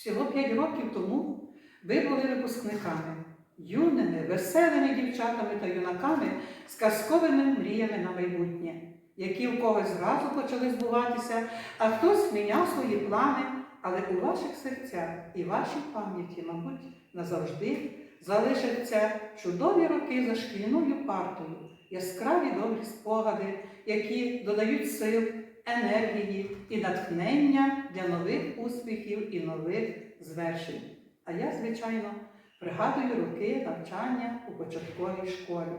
Всього 5 років тому ви були випускниками, юними, веселими дівчатами та юнаками з казковими мріями на майбутнє, які у когось зразу почали збуватися, а хтось міняв свої плани, але у ваших серцях і вашій пам'яті, мабуть, назавжди залишаться чудові роки за шкільною партою, яскраві добрі спогади, які додають сил, енергії і натхнення для нових успіхів і нових звершень. А я, звичайно, пригадую роки навчання у початковій школі.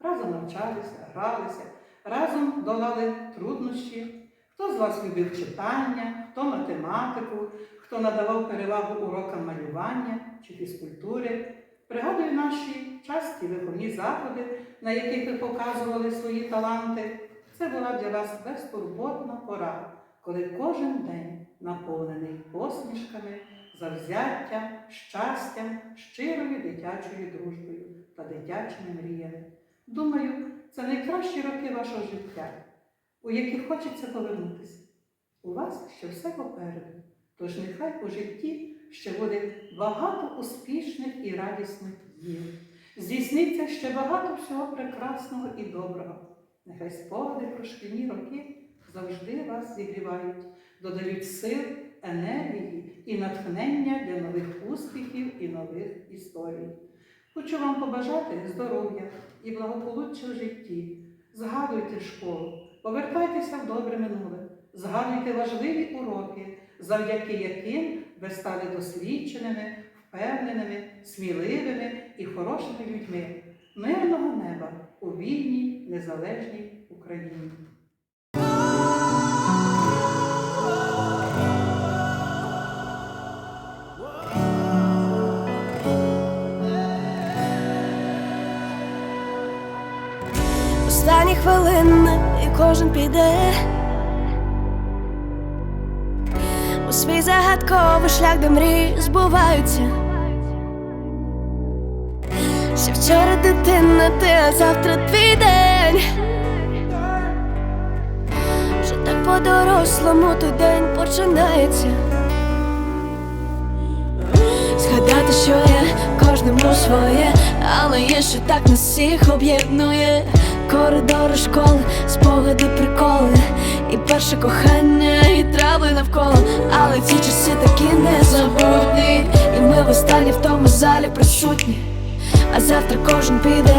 Разом навчалися, гралися, разом долали труднощі. Хто з вас любив читання, хто математику, хто надавав перевагу урокам малювання чи фізкультури. Пригадую наші часті виховні заходи, на яких ви показували свої таланти. Це була для вас безтурботна пора, коли кожен день наповнений посмішками, завзяттям, щастям, щирою дитячою дружбою та дитячими мріями. Думаю, це найкращі роки вашого життя, у які хочеться повернутися. У вас ще все попереду, тож нехай у житті ще буде багато успішних і радісних днів. Здійсниться ще багато всього прекрасного і доброго. Нехай спогади про шкільні роки завжди вас зігрівають, додають сил, енергії і натхнення для нових успіхів і нових історій. Хочу вам побажати здоров'я і благополуччя в житті. Згадуйте школу, повертайтеся в добре минуле, згадуйте важливі уроки, завдяки яким ви стали досвідченими, впевненими, сміливими і хорошими людьми. Мирного неба у вільній, незалежній Україні. Останні хвилини і кожен піде у свій загадковий шлях, де мрії збуваються. Ще вчора дитина, ти, а завтра твій день. Вже так по-дорослому той день починається. Згадати, що є кожному своє, але є, що так нас всіх об'єднує. Коридори школи, спогади, приколи, і перше кохання, і трави навколо. Але ці часи такі незабутні, і ми востаннє в тому залі присутні. А завтра кожен піде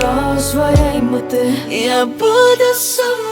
до своєї мети. Я буду сумувати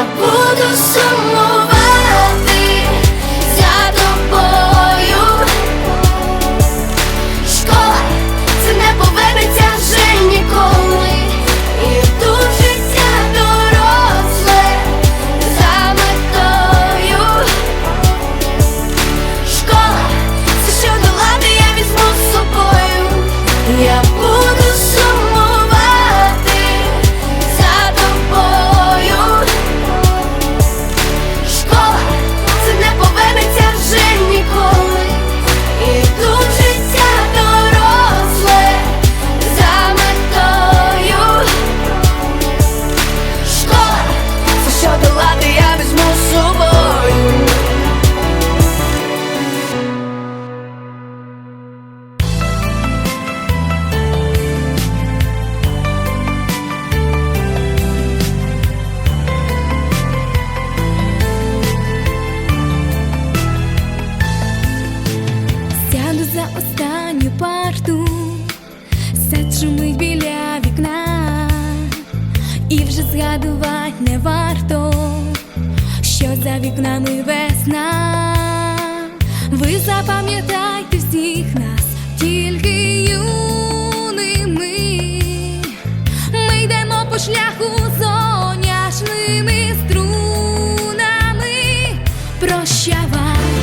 Я буду сумувати за тобою. Ви запам'ятайте всіх нас тільки юними. Ми йдемо по шляху соняшними струнами. Прощавай,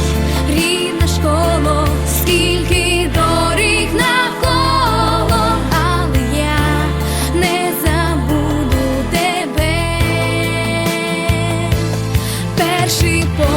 рідна школо, скільки доріг навколо, але я не забуду тебе. Перший поклик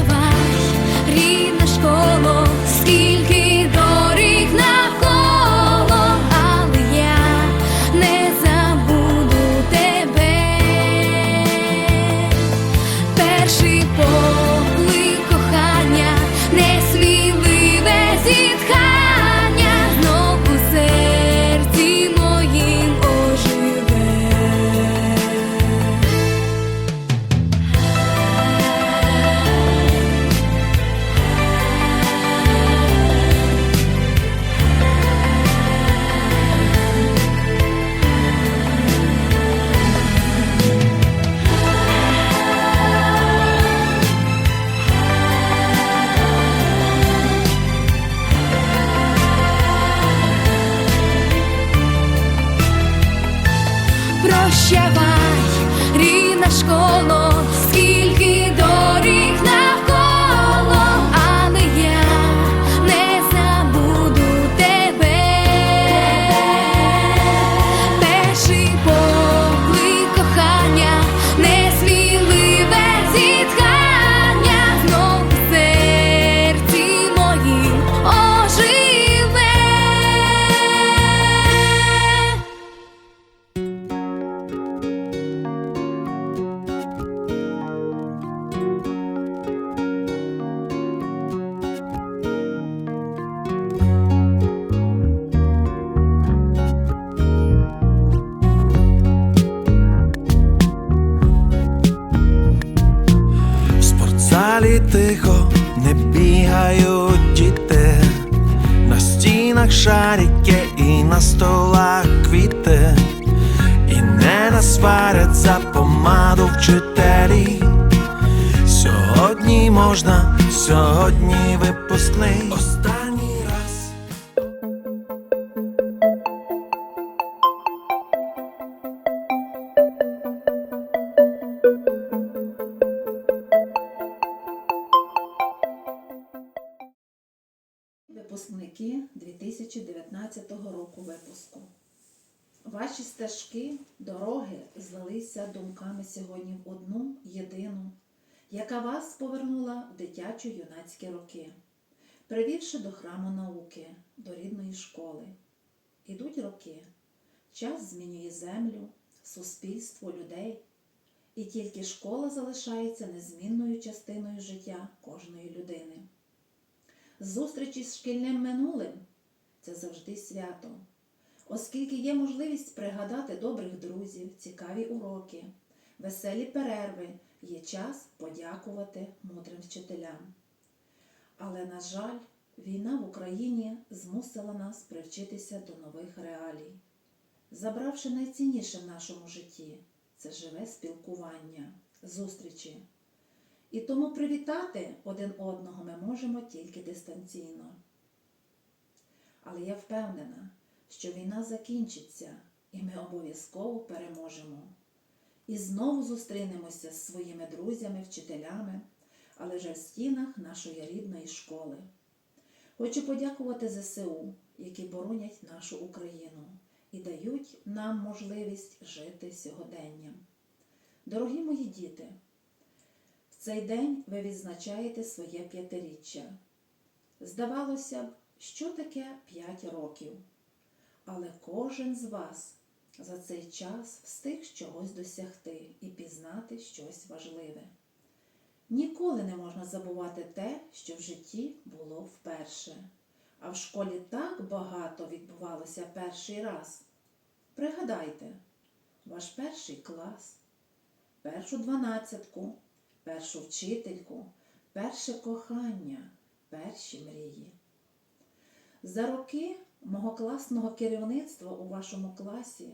на столах квіти, і не насварять за помаду вчителі. Сьогодні можна, сьогодні випускний. Випускники 2019 року випуску. Ваші стежки, дороги злилися думками сьогодні в одну єдину, яка вас повернула в дитячо юнацькі роки, привівши до храму науки, до рідної школи. Ідуть роки, час змінює землю, суспільство, людей, і тільки школа залишається незмінною частиною життя кожної людини. Зустрічі з шкільним минулим це завжди свято, оскільки є можливість пригадати добрих друзів, цікаві уроки, веселі перерви, є час подякувати мудрим вчителям. Але, на жаль, війна в Україні змусила нас привчитися до нових реалій, забравши найцінніше в нашому житті це живе спілкування, зустрічі. І тому привітати один одного ми можемо тільки дистанційно. Але я впевнена, що війна закінчиться і ми обов'язково переможемо. І знову зустрінемося з своїми друзями, вчителями, але вже в стінах нашої рідної школи. Хочу подякувати ЗСУ, які боронять нашу Україну і дають нам можливість жити сьогоденням. Дорогі мої діти, цей день ви відзначаєте своє п'ятиріччя. Здавалося б, що таке п'ять років. Але кожен з вас за цей час встиг чогось досягти і пізнати щось важливе. Ніколи не можна забувати те, що в житті було вперше. А в школі так багато відбувалося перший раз. Пригадайте, ваш перший клас, першу дванадцятку, першу вчительку, перше кохання, перші мрії. За роки мого класного керівництва у вашому класі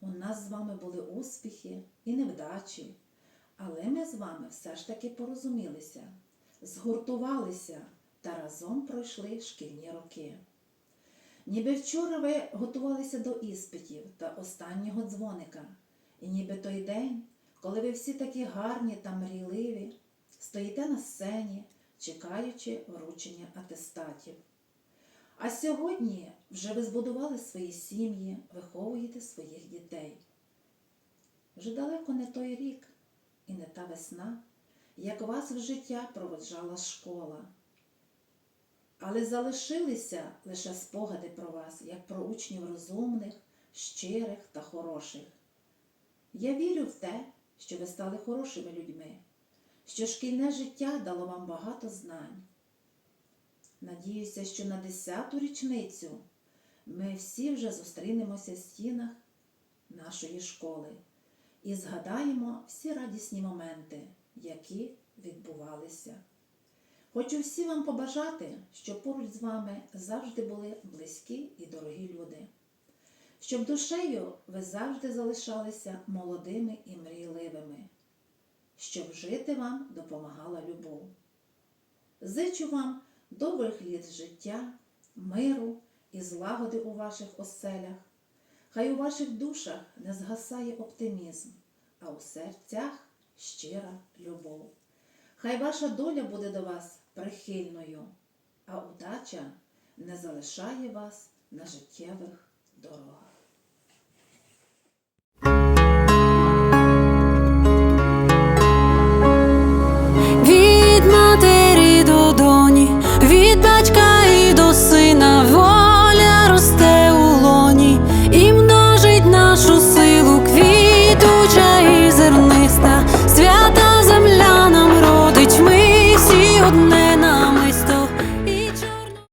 у нас з вами були успіхи і невдачі, але ми з вами все ж таки порозумілися, згуртувалися та разом пройшли шкільні роки. Ніби вчора ви готувалися до іспитів та останнього дзвоника, і ніби той день, коли ви всі такі гарні та мрійливі, стоїте на сцені, чекаючи вручення атестатів. А сьогодні вже ви збудували свої сім'ї, виховуєте своїх дітей. Вже далеко не той рік і не та весна, як вас в життя проведжала школа. Але залишилися лише спогади про вас, як про учнів розумних, щирих та хороших. Я вірю в те, що ви стали хорошими людьми, що шкільне життя дало вам багато знань. Надіюся, що на 10-ту річницю ми всі вже зустрінемося в стінах нашої школи і згадаємо всі радісні моменти, які відбувалися. Хочу всі вам побажати, щоб поруч з вами завжди були близькі і дорогі люди, щоб душею ви завжди залишалися молодими і мрійливими, щоб жити вам допомагала любов. Зичу вам добрих літ життя, миру і злагоди у ваших оселях. Хай у ваших душах не згасає оптимізм, а у серцях щира любов. Хай ваша доля буде до вас прихильною, а удача не залишає вас на життєвих дорогах.